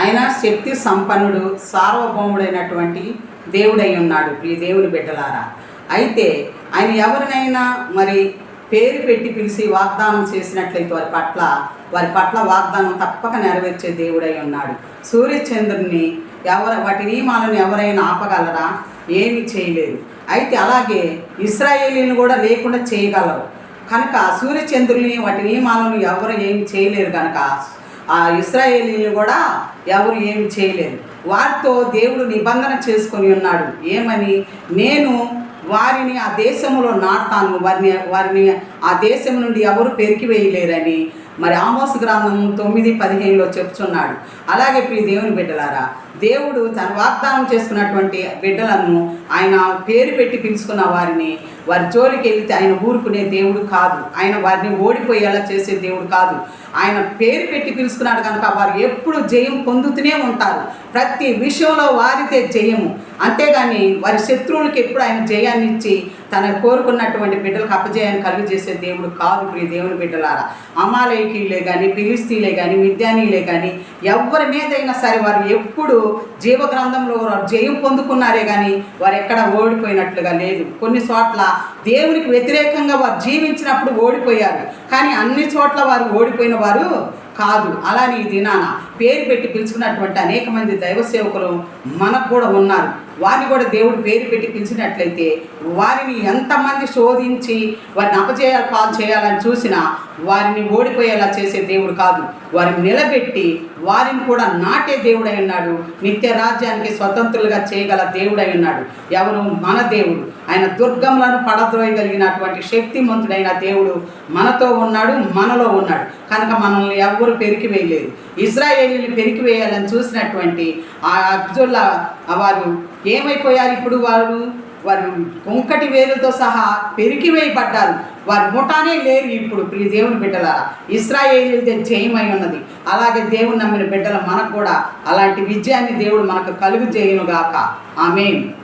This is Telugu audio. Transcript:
ఆయన శక్తి సంపన్నుడు సార్వభౌముడైనటువంటి దేవుడై ఉన్నాడు ఈ దేవుని బిడ్డలారా. అయితే ఆయన ఎవరినైనా మరి పేరు పెట్టి పిలిచి వాగ్దానం చేసినట్లయితే వారి పట్ల వారి పట్ల వాగ్దానం తప్పక నెరవేర్చే దేవుడై ఉన్నాడు. సూర్యచంద్రుని ఎవరు వాటి నియమాలను ఎవరైనా ఆపగలరా? ఏమీ చేయలేరు అయితే అలాగే ఇస్రాయేలీని కూడా లేకుండా చేయగలరు. కనుక సూర్యచంద్రుని వాటి నియమాలను ఎవరు ఏమి చేయలేరు కనుక ఆ ఇస్రాయేలీలు కూడా ఎవరు ఏమి చేయలేరు. వారితో దేవుడు నిబంధన చేసుకొని ఉన్నాడు. ఏమని? నేను వారిని ఆ దేశంలో నాటుతాను. వారిని వారిని ఆ దేశం నుండి ఎవరు పెరికి వేయలేరని మరి ఆమోస్ గ్రంథం తొమ్మిది పదిహేనులో చెప్తున్నాడు. అలాగే ప్రియ దేవుని బిడ్డలారా దేవుడు తన వాగ్దానం చేసుకున్నటువంటి బిడ్డలను ఆయన పేరు పెట్టి పిలుచుకున్న వారిని వారి జోలికి వెళితే ఆయన ఊరుకునే దేవుడు కాదు. ఆయన వారిని ఓడిపోయేలా చేసే దేవుడు కాదు. ఆయన పేరు పెట్టి పిలుచుకున్నాడు కనుక వారు ఎప్పుడు జయం పొందుతూనే ఉంటారు. ప్రతి విషయంలో వారితే జయము. అంతేగాని వారి శత్రువులకి ఎప్పుడు ఆయన జయాన్ని ఇచ్చి తన కోరుకున్నటువంటి బిడ్డలకు అపజయాన్ని కలుగు చేసే దేవుడు కాదు ప్రియ దేవుని బిడ్డలారా. అమాలయకీలే కానీ ఫిలిస్తీలే కానీ విద్యానీలే కానీ ఎవరి మీదైనా సరే వారు ఎప్పుడు జీవగ్రంథంలో వారు జయం పొందుకున్నారే కానీ వారు ఎక్కడ ఓడిపోయినట్లుగా లేదు. కొన్ని చోట్ల దేవునికి వ్యతిరేకంగా వారు జీవించినప్పుడు ఓడిపోయారు. కానీ అన్ని చోట్ల వారు ఓడిపోయిన వారు కాదు. అలానే ఈ దినాన పేరు పెట్టి పిలుచుకున్నటువంటి అనేక మంది దైవ సేవకులు మనకు కూడా ఉన్నారు. వారిని కూడా దేవుడు పేరు పెట్టి పిలిచినట్లయితే వారిని ఎంతమంది శోధించి వారిని అపజేయాలి పాలు చేయాలని చూసినా వారిని ఓడిపోయేలా చేసే దేవుడు కాదు. వారిని నిలబెట్టి వారిని కూడా నాటే దేవుడై ఉన్నాడు. నిత్య రాజ్యానికి స్వతంత్రులుగా చేయగల దేవుడై ఉన్నాడు. ఎవరు? మన దేవుడు. ఆయన దుర్గములను పడద్రోయగలిగినటువంటి శక్తిమంతుడైన దేవుడు మనతో ఉన్నాడు మనలో ఉన్నాడు. కనుక మనల్ని ఎవ్వరు పెరికి వేయలేదు. ఇజ్రాయేలీని పెరికి వేయాలని చూసినటువంటి ఆ అబ్దుల్లా వారు ఏమైపోయారు ఇప్పుడు వారు వారు కొంకటి వేలుతో సహా పెరికి వేయబడ్డారు. వారి ముఠానే లేరు ఇప్పుడు ప్రియ దేవుని బిడ్డలారా. ఇస్రాయేలీదే జయమై ఉన్నది. అలాగే దేవుని నమ్మిన బిడ్డల మనకు కూడా అలాంటి విజయాన్ని దేవుడు మనకు కలుగు చేయనుగాక. ఆమెన్.